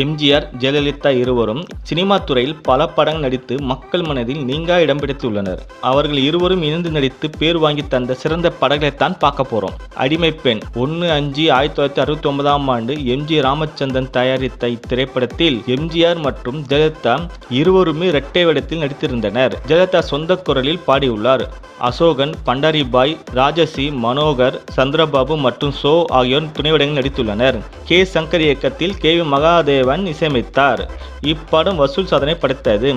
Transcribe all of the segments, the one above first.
எம்ஜிஆர் ஜெயலலிதா இருவரும் சினிமா துறையில் பல படங்கள் நடித்து மக்கள் மனதில் நீங்கா இடம் பிடித்துள்ளனர். அவர்கள் இருவரும் இணைந்து நடித்து பேர் வாங்கி தந்த சிறந்த படங்களைத்தான் பார்க்க போறோம். அடிமை பெண் ஒன்று அஞ்சு ஆயிரத்தி தொள்ளாயிரத்தி அறுபத்தி ஒன்பதாம் ஆண்டு எம்ஜி ராமச்சந்திரன் தயாரித்த இத்திரைப்படத்தில் எம்ஜிஆர் மற்றும் ஜெயலலிதா இருவருமே இரட்டை வேடத்தில் நடித்திருந்தனர். ஜெயலலிதா சொந்த குரலில் பாடியுள்ளார். அசோகன் பண்டாரிபாய் ராஜசி மனோகர் சந்திரபாபு மற்றும் சோ ஆகியோர் துணைவேடங்களில் நடித்துள்ளனர். கே. சங்கர் இயக்கத்தில் கே. வி. மகாதேவன் இசையமைத்தார். இப்படம் வசூல் சாதனை படைத்தது.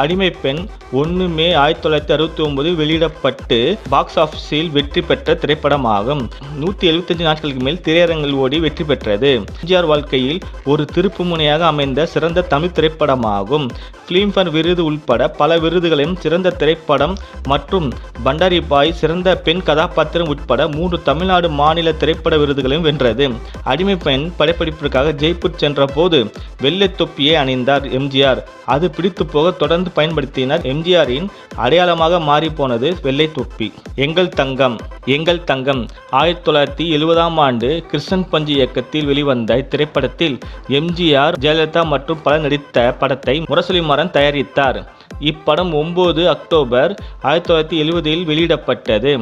அடிமை பெண் ஒன்று மே ஆயிரத்தி தொள்ளாயிரத்தி அறுபத்தி ஒன்பது வெளியிடப்பட்டு பாக்ஸ் ஆஃபீஸில் வெற்றி பெற்ற திரைப்படமாகும். நூற்றி எழுபத்தஞ்சு நாட்களுக்கு மேல் திரையரங்கில் ஓடி வெற்றி பெற்றது. எம்ஜிஆர் வாழ்க்கையில் ஒரு திருப்பு முனையாக அமைந்த சிறந்த தமிழ் திரைப்படமாகும். ஃபிலிம்ஃபேர் விருது உள்பட பல விருதுகளையும் சிறந்த திரைப்படம் மற்றும் பண்டாரி பாய் சிறந்த பெண் கதாபாத்திரம் உட்பட மூன்று தமிழ்நாடு மாநில திரைப்பட விருதுகளையும் வென்றது. அடிமை பெண் படப்பிடிப்பிற்காக ஜெய்ப்பூர் சென்ற போது வெள்ளை தொப்பியை அணிந்தார் எம்ஜிஆர். அது பிடித்து போக தொடர்ந்து தொடர்ந்து பயன்படுத்தினர் எம்ஜிஆரின் அடையாளமாக மாறிப்போனது வெள்ளை தொப்பி. எங்கள் தங்கம் எங்கள் தங்கம். ஆயிரத்தி தொள்ளாயிரத்தி எழுபதாம் ஆண்டு கிருஷ்ணன் பஞ்சு இயக்கத்தில் வெளிவந்த இத்திரைப்படத்தில் எம்ஜிஆர் ஜெயலலிதா மற்றும் பலர் நடித்த படத்தை முரசொலிமாறன் தயாரித்தார். இப்படம் ஒன்பது அக்டோபர் ஆயிரத்தி தொள்ளாயிரத்தி எழுபதில் வெளியிடப்பட்டது.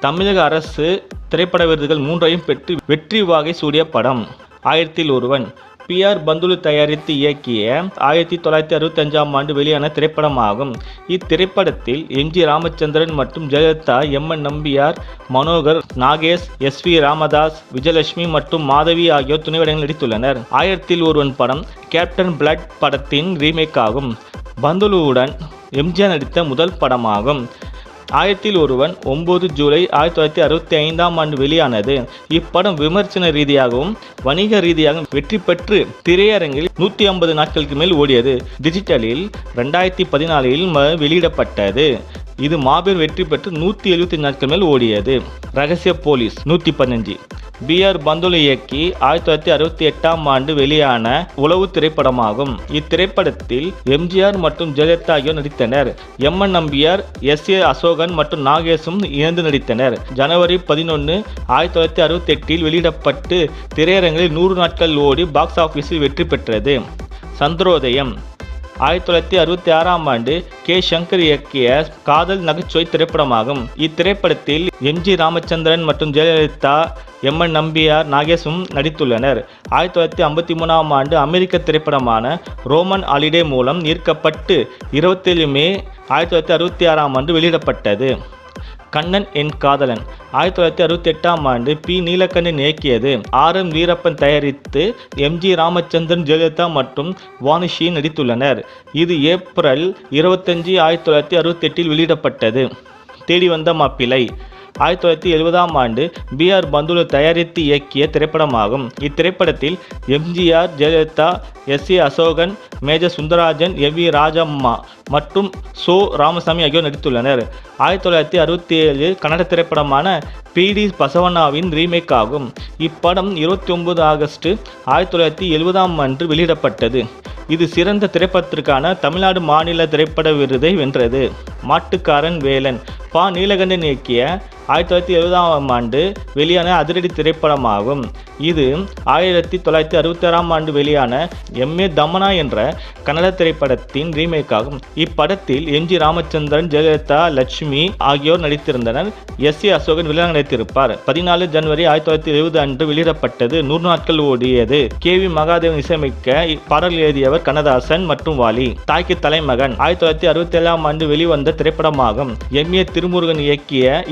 தமிழக அரசு திரைப்பட விருதுகள் மூன்றையும் பெற்று வெற்றி வாகை சூடிய படம். ஆயிரத்தில் ஒருவன். பி ஆர் பந்துலு தயாரித்து இயக்கிய ஆயிரத்தி தொள்ளாயிரத்தி அறுபத்தஞ்சாம் ஆண்டு வெளியான திரைப்படமாகும். இத்திரைப்படத்தில் எம் ஜி ராமச்சந்திரன் மற்றும் Jayalalithaa M N Nambiar Manohar Nagesh S V Ramadas Vijayalakshmi மற்றும் மாதவி ஆகியோர் துணைவேடங்கள் நடித்துள்ளனர். ஆயிரத்தில் ஒருவன் படம் கேப்டன் பிளட் படத்தின் ரீமேக் ஆகும். பந்துலுவுடன் எம்ஜிஆர் நடித்த முதல் படமாகும். ஆயிரத்தில் ஒருவன் ஒன்பது ஜூலை ஆயிரத்தி தொள்ளாயிரத்தி அறுபத்தி ஐந்தாம் ஆண்டு வெளியானது. இப்படம் விமர்சன ரீதியாகவும் வணிக ரீதியாகவும் வெற்றி பெற்று திரையரங்கில் நூற்றி ஐம்பது நாட்களுக்கு மேல் ஓடியது. டிஜிட்டலில் ரெண்டாயிரத்தி பதினாலில் வெளியிடப்பட்டது. இது மாபெரும் வெற்றி பெற்று நூற்றி எழுபத்தி நாட்கள் மேல் ஓடியது. ரகசிய போலீஸ் நூற்றி பதினஞ்சு. பி ஆர் பந்துலு இயக்கி ஆயிரத்தி தொள்ளாயிரத்தி அறுபத்தி எட்டாம் ஆண்டு வெளியான உளவு திரைப்படமாகும். இத்திரைப்படத்தில் எம்ஜிஆர் மற்றும் ஜெயலலிதா ஆகியோர் நடித்தனர். M N Nambiar S A Asokan மற்றும் நாகேஷும் இணைந்து நடித்தனர். ஜனவரி பதினொன்று ஆயிரத்தி தொள்ளாயிரத்தி அறுபத்தி எட்டில் வெளியிடப்பட்டு திரையரங்கில் நூறு நாட்கள் ஓடி பாக்ஸ் ஆஃபீஸில் வெற்றி பெற்றது. சந்திரோதயம். ஆயிரத்தி தொள்ளாயிரத்தி அறுபத்தி ஆறாம் ஆண்டு கே. சங்கர் இயக்கிய காதல் நகைச்சுவை திரைப்படமாகும். இத்திரைப்படத்தில் எம். ஜி. ராமச்சந்திரன் மற்றும் ஜெயலலிதா எம். என். நம்பியார் நாகேஷும் நடித்துள்ளனர். ஆயிரத்தி தொள்ளாயிரத்தி ஐம்பத்தி மூணாம் ஆண்டு அமெரிக்க திரைப்படமான ரோமன் ஹாலிடே மூலம் ஈர்க்கப்பட்டு இருபத்தேழு மே ஆயிரத்தி தொள்ளாயிரத்தி அறுபத்தி ஆறாம் ஆண்டு வெளியிடப்பட்டது. கண்ணன் என் காதலன். ஆயிரத்தி தொள்ளாயிரத்தி அறுபத்தி எட்டாம் ஆண்டு பி. நீலக்கண்ணன் இயக்கியது. ஆர். எம். வீரப்பன் தயாரித்து எம். ஜி. ராமச்சந்திரன் ஜெயலலிதா மற்றும் வாணிஷி நடித்துள்ளனர். இது ஏப்ரல் இருபத்தஞ்சு ஆயிரத்தி தொள்ளாயிரத்தி அறுபத்தி எட்டில் வெளியிடப்பட்டது. தேடி வந்த மாப்பிள்ளை. ஆயிரத்தி தொள்ளாயிரத்தி எழுபதாம் ஆண்டு பி ஆர் பந்துலு தயாரித்து இயக்கிய திரைப்படமாகும். இத்திரைப்படத்தில் MGR Jayalalithaa S A Asokan major Sundararajan எவ் வி ராஜம்மா மற்றும் சோ ராமசாமி ஆகியோர் நடித்துள்ளனர். ஆயிரத்தி தொள்ளாயிரத்தி அறுபத்தி ஏழு கன்னட திரைப்படமான பி டி பசவண்ணாவின் ரீமேக் ஆகும். இப்படம் இருபத்தி ஒன்பது ஆகஸ்ட் ஆயிரத்தி தொள்ளாயிரத்தி எழுபதாம் ஆண்டு வெளியிடப்பட்டது. இது சிறந்த திரைப்படத்திற்கான தமிழ்நாடு மாநில திரைப்பட விருதை வென்றது. மாட்டுக்காரன் வேலன் பா. நீலகண்டன் இயக்கிய ஆயிரத்தி தொள்ளாயிரத்தி எழுபதாம் ஆண்டு வெளியான அதிரடி திரைப்படமாகும். இது ஆயிரத்தி தொள்ளாயிரத்தி அறுபத்தாறாம் ஆண்டு வெளியான எம் ஏ தமனா என்ற கன்னட திரைப்படத்தின் ரீமேக் ஆகும் இப்படத்தில் எம் ஜி ராமச்சந்திரன் ஜெயலலிதா லட்சுமி ஆகியோர் நடித்திருந்தனர். எஸ் ஏ அசோகன் வில்லனாக நடித்திருப்பார். பதினாலு ஜனவரி ஆயிரத்தி தொள்ளாயிரத்தி எழுபது அன்று வெளியிடப்பட்டது. நூறு நாட்கள் ஓடியது. கே வி மகாதேவன் இசையமைக்க பாடல் எழுதியவர் கண்ணதாசன் மற்றும் வாலி. தாய்க்கு தலைமகன். ஆயிரத்தி தொள்ளாயிரத்தி அறுபத்தி ஏழாம் ஆண்டு வெளிவந்த திரைப்படமாகும். எம் ஏ திருமுருகன் இயக்கிய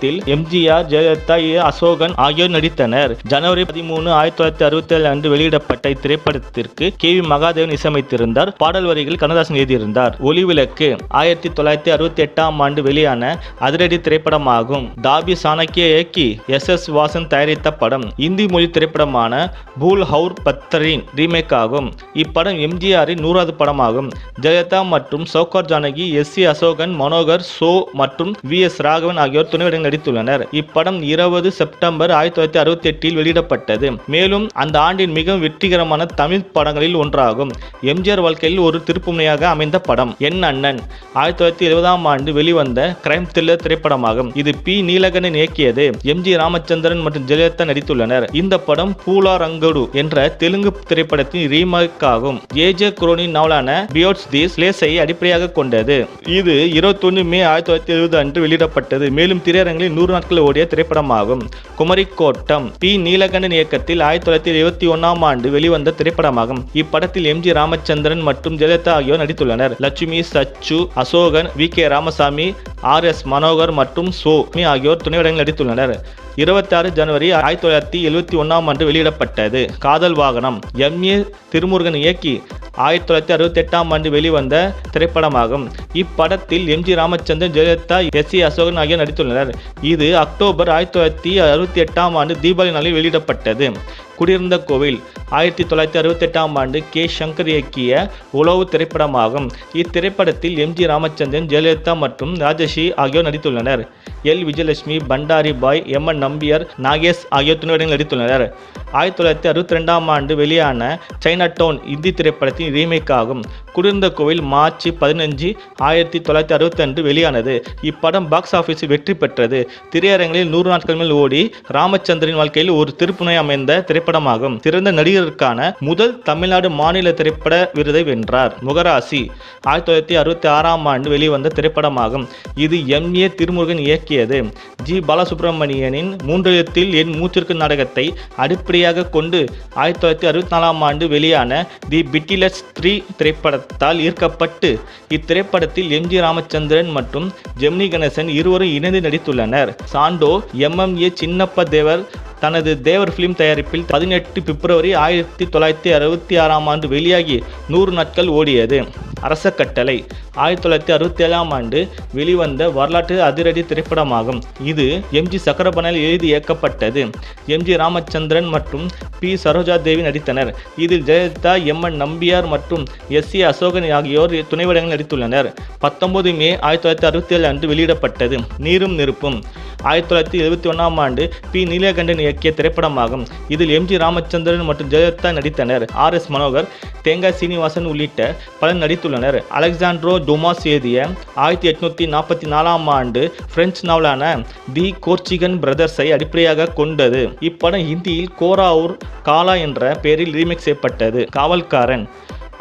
படத்தில் எம்ஜிஆர் ஜெயலலிதா ஏ. அசோகன் ஆகியோர் நடித்தனர். ஜனவரி பதிமூணு ஆயிரத்தி தொள்ளாயிரத்தி அறுபத்தி ஏழு அன்று வெளியிடப்பட்ட இத்திரைப்படத்திற்கு கே. வி. மகாதேவன் இசையமைத்திருந்தார். பாடல் வரிகள் கண்ணதாசன் எழுதியிருந்தார். ஒளிவிளக்கு ஆயிரத்தி தொள்ளாயிரத்தி அறுபத்தி எட்டாம் ஆண்டு வெளியான அதிரடி திரைப்படமாகும். தாபி சாணக்கிய இயக்கி எஸ். எஸ். வாசன் தயாரித்த படம் இந்தி மொழி திரைப்படமான பூல் ஹவுர் பத்தரின் ரீமேக் ஆகும். இப்படம் எம்ஜிஆரின் நூறாவது படமாகும். ஜெயலலிதா மற்றும் சௌகார் ஜானகி எஸ். சி. அசோகன் மனோகர் சோ மற்றும் வி. எஸ். ராகவன் ஆகியோர் துணைவிடங்கள் நடித்துள்ளனர். இப்படம் இருபது செப்டம்பர் ஆயிரத்தி தொள்ளாயிரத்தி அறுபத்தி எட்டில் வெளியிடப்பட்டது. மேலும் அந்த ஆண்டின் மிகவும் வெற்றிகரமான தமிழ் படங்களில் ஒன்றாகும். எம்ஜிஆர் வாழ்க்கையில் ஒரு திருப்புமுனையாக அமைந்த படம் என் அண்ணன் ஆயிரத்தி தொள்ளாயிரத்தி எழுபதாம் ஆண்டு வெளிவந்த கிரைம் த்ரில்லர் திரைப்படமாகும். இது பி. நீலகண்ணன் இயக்கியது. எம். ஜி. ராமச்சந்திரன் மற்றும் ஜெயலலிதா நடித்துள்ளனர். இந்த படம் பூலா ரங்கடு என்ற தெலுங்கு திரைப்படத்தின் ரீமேக் ஆகும். ஏஜே குரோனின் நாவலான பியோட்ஸ் தி ஸ்லேஸை அடிப்படையாக கொண்டது. இது இருபத்தொன்னு மே ஆயிரத்தி தொள்ளாயிரத்தி எழுபது அன்று வெளியிடப்பட்டது. மேலும் திரையரங்கில் நூறு நாட்கள் ஓடிய திரைப்படமாகும். குமரிக்கோட்டம் பி. நீலகண்டன் இயக்கத்தில் ஆயிரத்தி தொள்ளாயிரத்தி இருபத்தி ஒன்னாம் ஆண்டு வெளிவந்த திரைப்படமாகும். இப்படத்தில் எம். ஜி. ராமச்சந்திரன் மற்றும் ஜெயலலிதா ஆகியோர் நடித்துள்ளனர். Lakshmi Sachu Asokan V. K. Ramasamy R S Manohar மற்றும் சோ ஆகியோர் துணைவிடங்கள் நடித்துள்ளனர். இருபத்தி ஆறு ஜனவரி ஆயிரத்தி தொள்ளாயிரத்தி எழுபத்தி ஒன்றாம் ஆண்டு வெளியிடப்பட்டது. காதல் வாகனம் எம் ஏ திருமுருகன் இயக்கி ஆயிரத்தி தொள்ளாயிரத்தி அறுபத்தி எட்டாம் ஆண்டு வெளிவந்த திரைப்படமாகும். இப்படத்தில் M G Ramachandran Jayalalithaa S C Asokan ஆகியோர் நடித்துள்ளனர். இது அக்டோபர் ஆயிரத்தி தொள்ளாயிரத்தி அறுபத்தி எட்டாம் ஆண்டு தீபாவளி நாளில் வெளியிடப்பட்டது. குடியிருந்த கோவில் ஆயிரத்தி தொள்ளாயிரத்தி அறுபத்தி எட்டாம் ஆண்டு கே சங்கர் இயக்கிய உளவு திரைப்படமாகும். இத்திரைப்படத்தில் எம் ஜி ராமச்சந்திரன் ஜெயலலிதா மற்றும் ராஜஸ்ரீ ஆகியோர் நடித்துள்ளனர். L. Vijayalakshmi Pandari Bai M. N. Nambiar Nagesh ஆகியோர் துணைவர்கள் நடித்துள்ளனர். ஆயிரத்தி தொள்ளாயிரத்தி அறுபத்தி ரெண்டாம் ஆண்டு வெளியான சைனா டவுன் இந்தி திரைப்படத்தின் ரீமேக் ஆகும் குடியிருந்த கோவில் மார்ச் பதினஞ்சு ஆயிரத்தி தொள்ளாயிரத்தி அறுபத்தி அன்று வெளியானது. இப்படம் பாக்ஸ் ஆஃபீஸில் வெற்றி பெற்றது. திரையரங்கில் நூறு நாட்கள் மேல் ஓடி ராமச்சந்திரன் வாழ்க்கையில் ஒரு திருப்புனை அமைந்த திரைப்படமாகும். சிறந்த நடிகருக்கான முதல் தமிழ்நாடு மாநில திரைப்பட விருதை வென்றார் முகராசி. ஆயிரத்தி தொள்ளாயிரத்தி அறுபத்தி ஆறாம் ஆண்டு வெளிவந்த திரைப்படமாகும். இது எம் ஏ திருமுருகன் இயக்கியது. ஜி. பாலசுப்ரமணியனின் மூன்றெழுத்தில் என் மூச்சிற்கு நாடகத்தை அடிப்படையாக கொண்டு ஆயிரத்தி தொள்ளாயிரத்தி அறுபத்தி நாலாம் ஆண்டு வெளியான தி பிட்டிலஸ் த்ரீ திரைப்படத்தால் ஈர்க்கப்பட்டு இத்திரைப்படத்தில் எம். ஜி. ராமச்சந்திரன் மற்றும் ஜெமினி கணேசன் இருவரும் இணைந்து நடித்துள்ளனர். சாண்டோ எம்எம்ஏ சின்னப்ப தேவர் தனது தேவர் ஃபிலிம் தயாரிப்பில் பதினெட்டு பிப்ரவரி ஆயிரத்தி தொள்ளாயிரத்தி அறுபத்தி ஆறாம் ஆண்டு வெளியாகி நூறு நாட்கள் ஓடியது. அரச கட்டளை ஆயிரத்தி தொள்ளாயிரத்தி அறுபத்தி ஏழாம் ஆண்டு வெளிவந்த வரலாற்று அதிரடி திரைப்படமாகும். இது எம்ஜி சக்கரபணல் எழுதி இயக்கப்பட்டது. எம்ஜி ராமச்சந்திரன் மற்றும் பி. சரோஜா தேவி நடித்தனர். இதில் ஜெயலலிதா எம். என். நம்பியார் மற்றும் எஸ். சி அசோகன் ஆகியோர் துணைவடங்கள் நடித்துள்ளனர். பத்தொன்பது மே ஆயிரத்தி தொள்ளாயிரத்தி அறுபத்தி ஏழு அன்று வெளியிடப்பட்டது. நீரும் நெருப்பும். ஆயிரத்தி தொள்ளாயிரத்தி எழுபத்தி ஒன்றாம் ஆண்டு பி. நீலகண்டன் இயக்கிய திரைப்படமாகும். இதில் எம். ஜி. ராமச்சந்திரன் மற்றும் ஜெயலலிதா நடித்தனர். ஆர். எஸ். மனோகர் தேங்காய் சீனிவாசன் உள்ளிட்ட பலர் நடித்துள்ளனர். அலெக்சாண்ட்ரோ டுமாஸ் எழுதிய ஆயிரத்தி எட்நூத்தி நாற்பத்தி நாலாம் ஆண்டு பிரெஞ்சு நாவலான தி கோர்ச்சிகன் பிரதர்ஸை அடிப்படையாக கொண்டது. இப்படம் ஹிந்தியில் கோராவூர் காலா என்ற பெயரில் ரீமேக் செய்யப்பட்டது. காவல்காரன்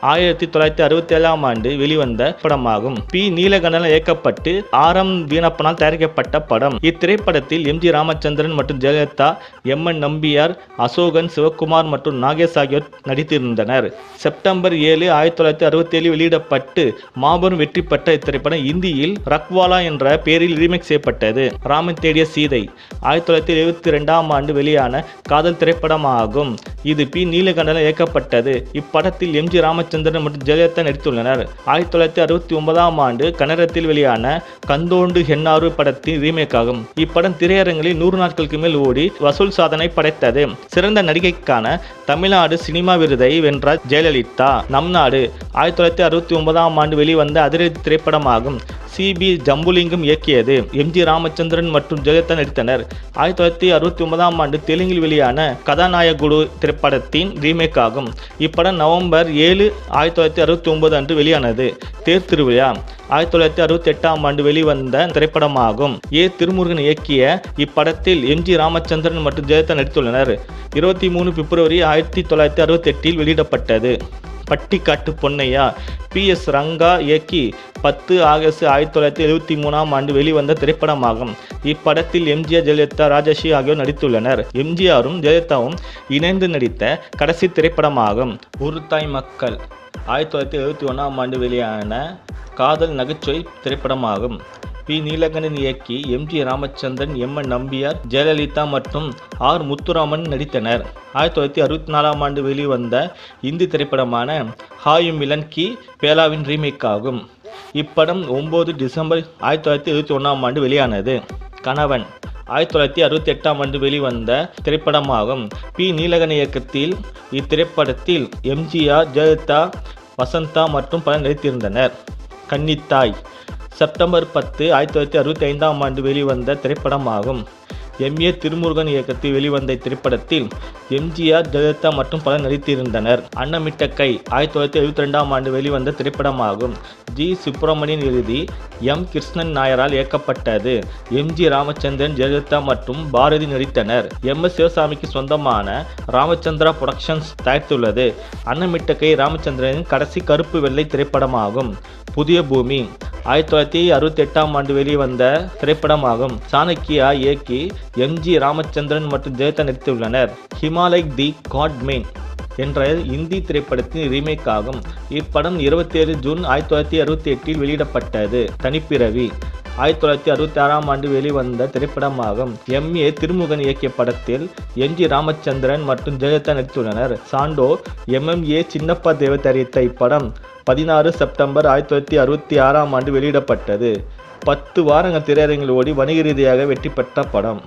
ஆயிரத்தி தொள்ளாயிரத்தி அறுபத்தி ஏழாம் ஆண்டு வெளிவந்த படமாகும். பி. நீலகண்டன் இயக்கப்பட்டு ஆர். எம். வீணப்பனால் தயாரிக்கப்பட்ட படம். இத்திரைப்படத்தில் எம். ஜி. ராமச்சந்திரன் மற்றும் ஜெயலலிதா எம். என். நம்பியார் அசோகன் சிவகுமார் மற்றும் நாகேஷ் ஆகியோர் நடித்திருந்தனர். செப்டம்பர் ஏழு ஆயிரத்தி தொள்ளாயிரத்தி அறுபத்தி ஏழு வெளியிடப்பட்டு மாபெரும் வெற்றி பெற்ற இத்திரைப்படம் இந்தியில் ரக்வாலா என்ற பெயரில் ரீமேக் செய்யப்பட்டது. ராமன் தேடிய சீதை. ஆயிரத்தி தொள்ளாயிரத்தி எழுபத்தி ரெண்டாம் ஆண்டு வெளியான காதல் திரைப்படமாகும். இது பி. நீலகண்டன் இயக்கப்பட்டது. இப்படத்தில் எம். ஜி. ராமச்சந்திரன் மற்றும் ஜெயலலிதா நடித்துள்ளனர். ஆயிரத்தி தொள்ளாயிரத்தி அறுபத்தி ஒன்பதாம் ஆண்டு கன்னடத்தில் வெளியான கந்தோண்டு ஹென்னாரு படத்தின் ரீமேக் ஆகும். இப்படம் திரையரங்கில் நூறு நாட்களுக்கு மேல் ஓடி வசூல் சாதனை படைத்தது. சிறந்த நடிகைக்கான தமிழ்நாடு சினிமா விருதை வென்றார் ஜெயலலிதா. நம் நாடு. ஆயிரத்தி தொள்ளாயிரத்தி அறுபத்தி ஒன்பதாம் ஆண்டு வெளிவந்த அதிரடி திரைப்படமாகும். சிபி ஜம்புலிங்கம் இயக்கியது. எம். ஜி. ராமச்சந்திரன் மற்றும் ஜெயலலிதா நடித்தனர். ஆயிரத்தி தொள்ளாயிரத்தி அறுபத்தி ஒன்பதாம் ஆண்டு தெலுங்கில் வெளியான கதாநாயகுடு திரைப்படத்தின் ரீமேக் ஆகும். இப்படம் நவம்பர் ஏழு ஆயிரத்தி தொள்ளாயிரத்தி அறுபத்தி ஒன்பது அன்று வெளியானது. தேர் திருவிழா. ஆயிரத்தி தொள்ளாயிரத்தி அறுபத்தி எட்டாம் ஆண்டு வெளிவந்த திரைப்படமாகும். ஏ. திருமுருகன் இயக்கிய இப்படத்தில் எம். ஜி. ராமச்சந்திரன் மற்றும் ஜெயலலிதா நடித்துள்ளனர். இருபத்தி மூணு பிப்ரவரி ஆயிரத்தி தொள்ளாயிரத்தி அறுபத்தி எட்டில் வெளியிடப்பட்டது. பட்டிக்காட்டு பொன்னையா? பி. எஸ். ரங்கா இயக்கி பத்து ஆகஸ்ட் ஆயிரத்தி தொள்ளாயிரத்தி எழுபத்தி மூணாம் ஆண்டு வெளிவந்த திரைப்படமாகும். இப்படத்தில் எம்ஜிஆர் ஜெயலலிதா ராஜஸ்ரீ ஆகியோர் நடித்துள்ளனர். எம்ஜிஆரும் ஜெயலலிதாவும் இணைந்து நடித்த கடைசி திரைப்படமாகும். ஒரு தாய் மக்கள். ஆயிரத்தி தொள்ளாயிரத்தி எழுபத்தி ஒன்றாம் ஆண்டு வெளியான காதல் நகைச்சுவை திரைப்படமாகும். பி. நீலகண்டன் இயக்கி M. G. Ramachandran M. N. Nambiar Jayalalithaa மற்றும் ஆர். முத்துராமன் நடித்தனர். ஆயிரத்தி தொள்ளாயிரத்தி அறுபத்தி நாலாம் ஆண்டு வெளிவந்த இந்தி திரைப்படமான ஹாயும் மிலன் கி. பேலாவின் ரீமேக் ஆகும். இப்படம் ஒம்பது டிசம்பர் ஆயிரத்தி தொள்ளாயிரத்தி எழுபத்தி ஒன்றாம் ஆண்டு வெளியானது. கணவன். ஆயிரத்தி தொள்ளாயிரத்தி அறுபத்தி எட்டாம் ஆண்டு வெளிவந்த திரைப்படமாகும். பி. நீலகன் இயக்கத்தில் இத்திரைப்படத்தில் எம்ஜிஆர் ஜெயலலிதா வசந்தா மற்றும் பலர் நடித்திருந்தனர். கன்னித்தாய் செப்டம்பர் பத்து ஆயிரத்தி தொள்ளாயிரத்தி அறுபத்தி ஐந்தாம் ஆண்டு வெளிவந்த திரைப்படமாகும். எம். ஏ. திருமுருகன் இயக்கத்தில் வெளிவந்த இத்திரைப்படத்தில் எம்ஜிஆர் ஜெயலலிதா மற்றும் பலர் நடித்திருந்தனர். அன்னமிட்ட கை ஆயிரத்தி தொள்ளாயிரத்தி எழுபத்தி ரெண்டாம் ஆண்டு வெளிவந்த திரைப்படமாகும் ஜி. சுப்பிரமணியன் எழுதி எம். கிருஷ்ணன் நாயரால் இயக்கப்பட்டது. எம். ஜி. ராமச்சந்திரன் ஜெயலலிதா மற்றும் பாரதி நடித்தனர். எம். எஸ். சிவசாமிக்கு சொந்தமான ராமச்சந்திரா புரொடக்ஷன்ஸ் தயாரித்துள்ளது. அன்னமிட்ட கை ராமச்சந்திரனின் கடைசி கருப்பு வெள்ளை திரைப்படமாகும். புதிய பூமி ஆயிரத்தி தொள்ளாயிரத்தி அறுபத்தி எட்டாம் ஆண்டு வெளிவந்த திரைப்படமாகும். சாணக்கியா இயக்கி எம் ஜி ராமச்சந்திரன் மற்றும் ஜெயலலிதா நடித்துள்ளனர். ஹிமாலய் தி காட்மேன் என்ற இந்தி திரைப்படத்தின் ரீமேக் ஆகும் இப்படம் இருபத்தேழு ஜூன் ஆயிரத்தி தொள்ளாயிரத்தி அறுபத்தி எட்டில் வெளியிடப்பட்டது. தனிப்பிறவி. ஆயிரத்தி தொள்ளாயிரத்தி அறுபத்தி ஆறாம் ஆண்டு வெளிவந்த திரைப்படமாகும். எம் ஏ திருமுகன் இயக்கிய படத்தில் எம் ஜி. ராமச்சந்திரன் மற்றும் ஜெயலலிதா நடித்துள்ளனர். சாண்டோ எம்எம்ஏ சின்னப்பா தேவ தயாரித்த இப்படம் பதினாறு செப்டம்பர் ஆயிரத்தி தொள்ளாயிரத்தி அறுபத்தி ஆறாம் ஆண்டு வெளியிடப்பட்டது. பத்து வாரங்கள் திரையரங்கில் ஓடி வணிக ரீதியாக வெற்றி பெற்ற படம்.